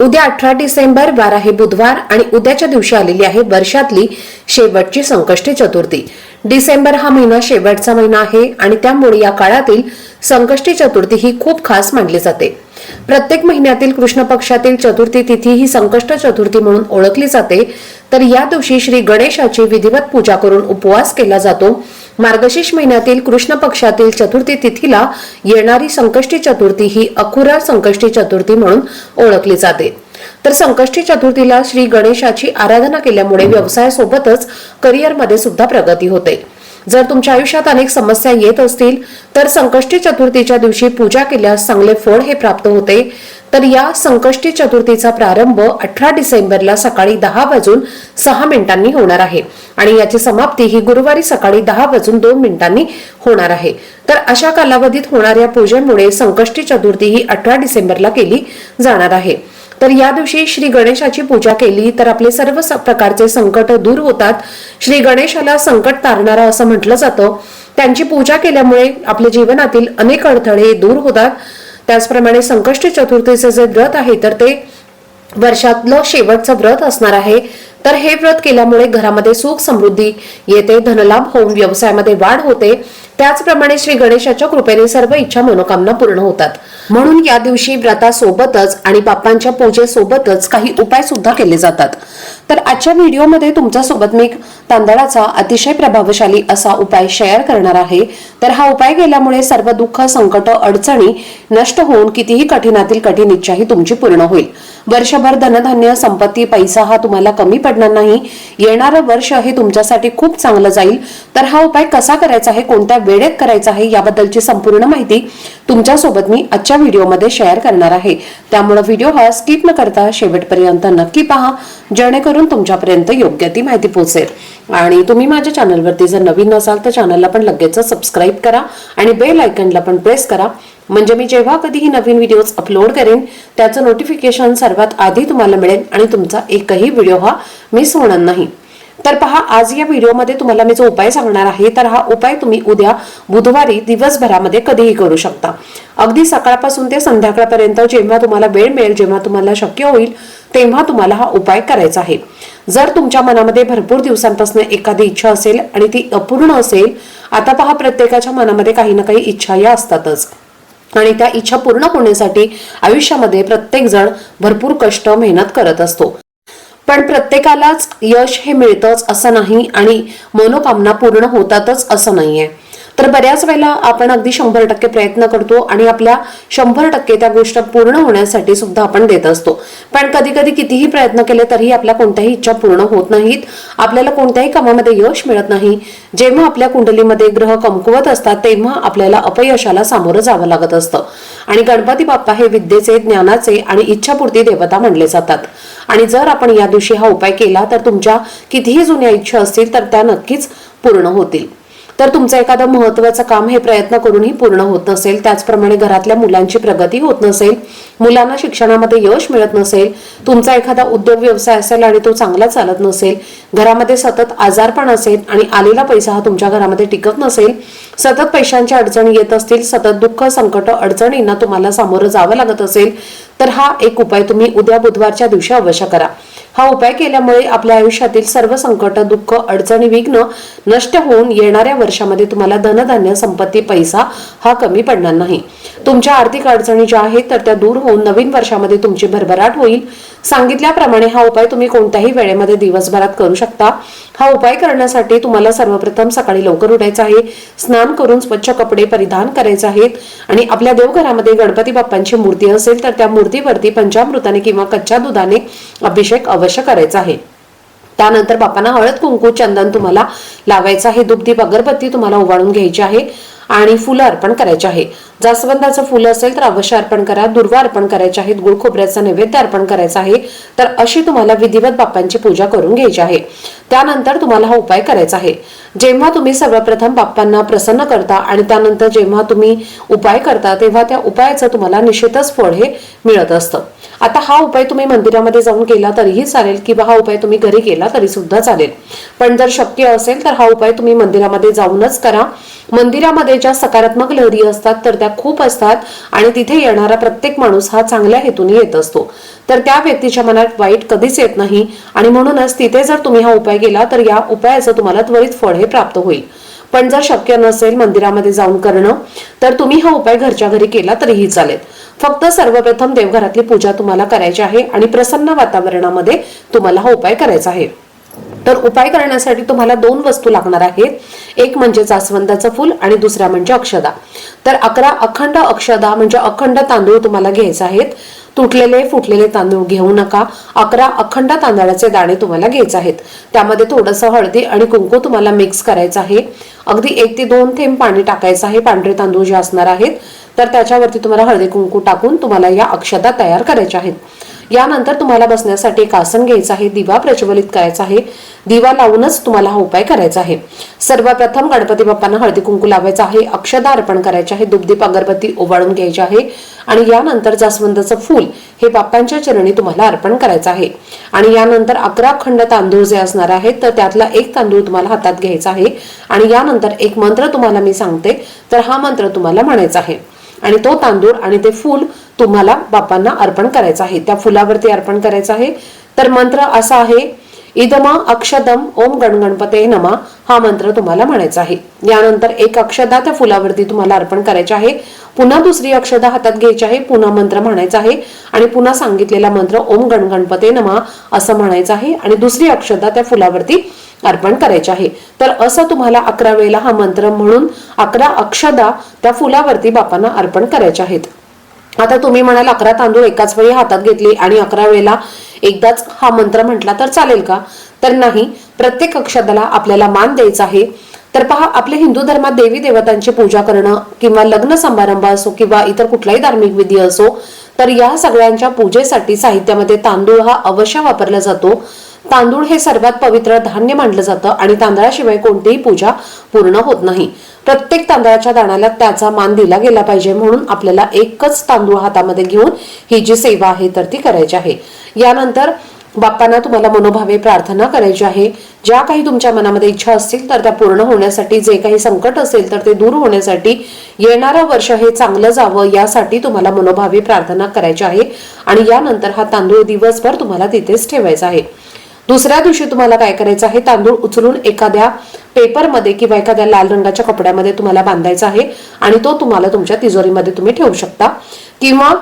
उद्या अठरा डिसेंबर बारा आहे बुधवार आणि उद्याच्या दिवशी आलेली आहे वर्षातली शेवटची संकष्टी चतुर्थी. डिसेंबर हा महिना शेवटचा महिना आहे आणि त्यामुळे या काळातील संकष्टी चतुर्थी ही खूप खास मानली जाते. प्रत्येक महिन्यातील कृष्ण पक्षातील चतुर्थी तिथी ही संकष्ट चतुर्थी म्हणून ओळखली जाते. तर या दिवशी श्री गणेशाची विधिवत पूजा करून उपवास केला जातो. मार्गशीर्ष महिन्यातील कृष्ण पक्षातील चतुर्थी तिथीला येणारी संकष्टी चतुर्थी ही अखुरा संकष्टी चतुर्थी म्हणून ओळखली जाते. तर संकष्टी चतुर्थीला श्री गणेशाची आराधना केल्यामुळे व्यवसायासोबतच करिअरमध्ये सुद्धा प्रगती होते. जर तुमच्या आयुष्यात अनेक समस्या येत असतील तर संकष्टी चतुर्थीच्या दिवशी पूजा केल्यास चांगले फळ हे प्राप्त होते. तर या संकष्टी चतुर्थीचा प्रारंभ अठरा डिसेंबरला सकाळी दहा वाजून सहा मिनिटांनी होणार आहे. आणि याची समाप्ती ही गुरुवारी सकाळी दहा वाजून दोन मिनिटांनी होणार आहे. तर अशा कालावधीत होणाऱ्या पूजेमुळे संकष्टी चतुर्थी ही अठरा डिसेंबरला केली जाणार आहे. तर या दिवशी श्री गणेशाची पूजा केली तर आपले सर्व प्रकारचे संकट दूर होतात. श्री गणेशाला संकट तारणारा असं म्हटलं जातं. त्यांची पूजा केल्यामुळे आपल्या जीवनातील अनेक अडथळे दूर होतात. त्याचप्रमाणे संकष्टी चतुर्थीचे जे व्रत आहे तर ते वर्षातलं शेवटचं व्रत असणार आहे. तर हे व्रत केल्यामुळे घरामध्ये सुख समृद्धी येते धनलाभ होऊन व्यवसायामध्ये वाढ होते. त्याचप्रमाणे श्री गणेशाच्या कृपेने सर्व इच्छा मनोकामना पूर्ण होतात. म्हणून या दिवशी व्रतासोबतच आणि बाप्पांच्या पूजेसोबतच काही उपाय सुद्धा केले जातात. तर आजच्या व्हिडिओमध्ये तुमच्यासोबत मी तांदळाचा अतिशय प्रभावशाली असा उपाय शेअर करणार आहे. तर हा उपाय केल्यामुळे सर्व दुःख संकट अडचणी नष्ट होऊन कितीही कठीणातील कठीण इच्छाही तुमची पूर्ण होईल. वर्षभर धनधान्य संपत्ती पैसा हा तुम्हाला कमी पडणार नाही. येणारं वर्ष हे तुमच्यासाठी खूप चांगलं जाईल. तर हा उपाय कसा करायचा आहे कोणत्या वेळेत करायचा आहे याबद्दलची संपूर्ण माहिती तुमच्यासोबत मी आजच्या व्हिडिओमध्ये शेअर करणार आहे. त्यामुळे व्हिडिओ हा स्किप न करता शेवटपर्यंत नक्की पहा. जेणेकरून तुमच्यापर्यंत योग्य ती माहिती पोहोचेल. आणि तुम्ही माझ्या चॅनलवरती जर नवीन नसाल तर चॅनलला पण लगेच सबस्क्राईब करा आणि बेल आयकनला पण प्रेस करा. म्हणजे मी जेव्हा कधीही नवीन व्हिडिओज अपलोड करेन त्याचं नोटिफिकेशन सर्वात आधी तुम्हाला मिळेल आणि तुमचा एकही व्हिडिओ हा मिस होणार नाही. तर पहा आज या व्हिडिओमध्ये तुम्हाला मी जो उपाय सांगणार आहे तर हा उपाय तुम्ही उद्या बुधवारी दिवसभरामध्ये कधीही करू शकता. अगदी सकाळपासून ते संध्याकाळपर्यंत जेव्हा तुम्हाला वेळ मिळेल जेव्हा तुम्हाला शक्य होईल तेव्हा तुम्हाला हा उपाय करायचा आहे. जर तुमच्या मनामध्ये भरपूर दिवसांपासून एखादी इच्छा असेल आणि ती अपूर्ण असेल आता पहा प्रत्येकाच्या मनामध्ये काही ना काही इच्छा या असतातच. आणि त्या इच्छा पूर्ण होण्यासाठी आयुष्यामध्ये प्रत्येक जण भरपूर कष्ट मेहनत करत असतो. पण प्रत्येकालाच यश हे मिळतंच असं नाही आणि मनोकामना पूर्ण होतातच असं नाहीये. तर बऱ्याच वेळेला आपण अगदी शंभर टक्के प्रयत्न करतो आणि आपल्या शंभर टक्के त्या गोष्ट पूर्ण होण्यासाठी सुद्धा आपण देत असतो. पण कधी कधी कितीही प्रयत्न केले तरीही आपल्या कोणत्याही इच्छा पूर्ण होत नाहीत. आपल्याला कोणत्याही कामामध्ये यश मिळत नाही. जेव्हा आपल्या कुंडलीमध्ये ग्रह कमकुवत असतात तेव्हा आपल्याला अपयशाला सामोरं जावं लागत असतं. आणि गणपती बाप्पा हे विद्येचे ज्ञानाचे आणि इच्छापूर्ती देवता मानले जातात. आणि जर आपण या दिवशी हा उपाय केला तर तुमच्या कितीही जुन्या इच्छा असतील तर त्या नक्कीच पूर्ण होतील. तर तुमचं एखादं महत्वाचं काम हे प्रयत्न करूनही पूर्ण होत नसेल. त्याचप्रमाणे घरातल्या मुलांची प्रगती होत नसेल. मुलांना शिक्षणामध्ये यश मिळत नसेल. तुमचा एखादा उद्योग व्यवसाय असेल आणि तो चांगला चालत नसेल. घरामध्ये सतत आजारपण असेल आणि आलेला पैसा हा तुमच्या घरामध्ये टिकत नसेल. सतत पैशांच्या अडचणी येत असतील. सतत दुःख संकट अडचणींना तुम्हाला सामोरं जावं लागत असेल. तर हा एक उपाय तुम्ही उद्या बुधवारच्या दिवशी अवश्य करा. हा उपाय केल्यामुळे आपल्या आयुष्यातील सर्व संकट दुःख अडचणी विघ्न नष्ट होऊन येणाऱ्या वर्षामध्ये तुम्हाला धनधान्य संपत्ती पैसा हा कमी पडणार नाही. तुमच्या आर्थिक अडचणी ज्या आहेत तर त्या दूर होऊन नवीन वर्षामध्ये तुमची भरभराट होईल. सांगितल्याप्रमाणे हा उपाय तुम्ही कोणत्याही वेळेमध्ये दिवसभरात करू शकता. हा उपाय करण्यासाठी तुम्हाला सर्वप्रथम सकाळी लवकर उठायचं आहे. स्नान करून स्वच्छ कपडे परिधान करायचे आहेत. आणि आपल्या देवघरामध्ये गणपती बाप्पांची मूर्ती असेल तर त्या मूर्तीवरती पंचामृताने किंवा कच्च्या दुधाने अभिषेक अवश्य करायचा आहे. त्यानंतर बापांना हळद कुंकू चंदन तुम्हाला लावायचं आहे. दुग्धीप अगरबत्ती तुम्हाला ओवाळून घ्यायची आहे आणि फुलं अर्पण करायचे आहे. जास्वंदाचं फुलं असेल तर अवश्य अर्पण करा. दुर्वा अर्पण करायचे आहेत. गुळ खोबऱ्याचा नैवेद्य अर्पण करायचा आहे. तर अशी तुम्हाला विधिवत बाप्पांची पूजा करून घ्यायची आहे. त्यानंतर तुम्हाला हा उपाय करायचा आहे. जेव्हा तुम्ही सर्वप्रथम बाप्पांना प्रसन्न करता आणि त्यानंतर जेव्हा तुम्ही उपाय करता तेव्हा त्या उपायाचं तुम्हाला निश्चितच फळ हे मिळत असतं. आता हा उपाय तुम्ही मंदिरामध्ये जाऊन केला तरीही चालेल किंवा हा उपाय तुम्ही घरी केला तरी सुद्धा चालेल. पण जर शक्य असेल तर हा उपाय तुम्ही मंदिरामध्ये जाऊनच करा. मंदिरामध्ये ज्या सकारात्मक लहरी असतात तर त्या खूप असतात आणि तिथे येणारा प्रत्येक माणूस हा चांगल्या हेतून येत असतो. तर त्या व्यक्तीच्या मनात वाईट कधीच येत नाही आणि म्हणूनच तिथे जर तुम्ही हा उपाय केला तर या उपायाचं तुम्हाला त्वरित फळ हे प्राप्त होईल. पण जर शक्य नसेल मंदिरामध्ये जाऊन करणं तर तुम्ही हा उपाय घरच्या घरी केला तरीही चालेल. फक्त सर्वप्रथम देवघरातली पूजा तुम्हाला करायची आहे आणि प्रसन्न वातावरणामध्ये तुम्हाला हा उपाय करायचा आहे. तर उपाय करण्यासाठी तुम्हाला दोन वस्तू लागणार आहेत. एक म्हणजे जास्वंदाचं फूल आणि दुसरा म्हणजे अक्षदा. तर अकरा अखंड अक्षदा म्हणजे अखंड तांदूळ तुम्हाला घ्यायचे आहेत. तुटलेले फुटलेले तांदूळ घेऊ नका. अकरा अखंड तांदळाचे दाणे तुम्हाला घ्यायचे आहेत. त्यामध्ये थोडंसं हळदी आणि कुंकू तुम्हाला मिक्स करायचं आहे. अगदी एक ते दोन थेंब पाणी टाकायचं आहे. पांढरे तांदूळ जे असणार आहेत तर त्याच्यावरती तुम्हाला हळदी कुंकू टाकून तुम्हाला या अक्षदा तयार करायच्या आहेत. यानंतर तुम्हाला बसण्यासाठी एक आसन घ्यायचं आहे. दिवा प्रज्वलित करायचा आहे. दिवा लावूनच तुम्हाला हा उपाय करायचा आहे. सर्वप्रथम गणपती बाप्पांना हळदी कुंकू लावायचा आहे. अक्षदा अर्पण करायचे आहे. दुबदीप अगरबत्ती ओवाळून घ्यायची आहे. आणि यानंतर जास्वंदाचं फूल हे बाप्पांच्या चरणी तुम्हाला अर्पण करायचं आहे. आणि यानंतर अकरा खंड तांदूळ जे असणार आहेत तर त्यातला एक तांदूळ तुम्हाला हातात घ्यायचा आहे. आणि यानंतर एक मंत्र तुम्हाला मी सांगते. तर हा मंत्र तुम्हाला म्हणायचा आहे. आणि तो तांदूळ आणि ते फूल तुम्हाला बापांना अर्पण करायचं आहे. त्या फुलावरती अर्पण करायचं आहे. तर मंत्र असा आहे इदमा अक्षदम ओम गणगणपते नमा. हा मंत्र तुम्हाला म्हणायचा आहे. यानंतर एक अक्षदा त्या फुलावरती तुम्हाला अर्पण करायचे आहे. पुन्हा दुसरी अक्षदा हातात घ्यायची आहे. पुन्हा मंत्र म्हणायचा आहे. आणि पुन्हा सांगितलेला मंत्र ओम गणगणपते नमा असं म्हणायचं आहे. आणि दुसरी अक्षदा त्या फुलावरती अर्पण करायचे आहे. तर असं तुम्हाला अकरा वेळेला हा मंत्र म्हणून अकरा अक्षदा त्या फुलावरती बापांना अर्पण करायचे आहेत. आता तुम्ही म्हणाल अकरा तांदूळ एकाच वेळी हातात घेतले आणि अकरा वेळेला एकदाच हा मंत्र म्हटला तर चालेल का? तर नाही प्रत्येक अक्षदाला आपल्याला मान द्यायचा आहे. तर पहा आपल्या हिंदू धर्मात देवी देवतांची पूजा करणं किंवा लग्न समारंभ असो किंवा इतर कुठलाही धार्मिक विधी असो तर या सगळ्यांच्या पूजेसाठी साहित्यामध्ये तांदूळ हा अवश्य वापरला जातो. तांदूळ हे सर्वात पवित्र धान्य मानलं जातं आणि तांदळाशिवाय कोणतीही पूजा पूर्ण होत नाही. प्रत्येक तांदळाच्या दाण्याला त्याचा मान दिला गेला पाहिजे म्हणून आपल्याला एकच तांदूळ हातामध्ये घेऊन ही जी सेवा आहे तर ती करायची आहे. यानंतर बाप्पांना तुम्हाला मनोभावे प्रार्थना करायची आहे. ज्या काही तुमच्या मनामध्ये इच्छा असतील तर त्या पूर्ण होण्यासाठी जे काही संकट असेल तर ते दूर होण्यासाठी येणारं वर्ष हे चांगलं जावं यासाठी तुम्हाला मनोभावे प्रार्थना करायची आहे. आणि यानंतर हा तांदूळ दिवसभर तुम्हाला तिथेच ठेवायचा आहे. दुसऱ्या दिवशी तुम्हाला काय करायचं आहे? तांदूळ उचलून एखाद्या पेपरमध्ये किंवा एखाद्या लाल रंगाच्या कपड्यामध्ये तुम्हाला बांधायचा आहे आणि तो तुम्हाला तुमच्या तिजोरीमध्ये तुम्ही ठेवू शकता. किंवा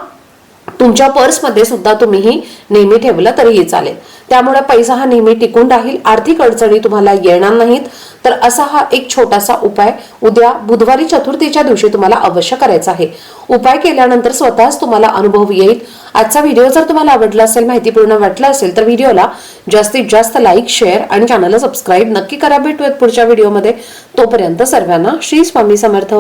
तुमच्या पर्समध्ये सुद्धा तुम्ही नेहमी ठेवलं तरीही चालेल. त्यामुळे पैसा हा नेहमी टिकून राहील. आर्थिक अडचणी तुम्हाला येणार नाहीत. तर असा हा एक छोटासा उपाय उद्या बुधवारी चतुर्थीच्या दिवशी तुम्हाला अवश्य करायचा आहे. उपाय केल्यानंतर स्वतःच तुम्हाला अनुभव येईल. आजचा व्हिडिओ जर तुम्हाला आवडला असेल माहितीपूर्ण वाटला असेल तर व्हिडिओला जास्तीत जास्त लाईक शेअर आणि चॅनलला सबस्क्राईब नक्की करा. भेटूयात पुढच्या व्हिडिओमध्ये. तोपर्यंत सर्वांना श्री स्वामी समर्थ.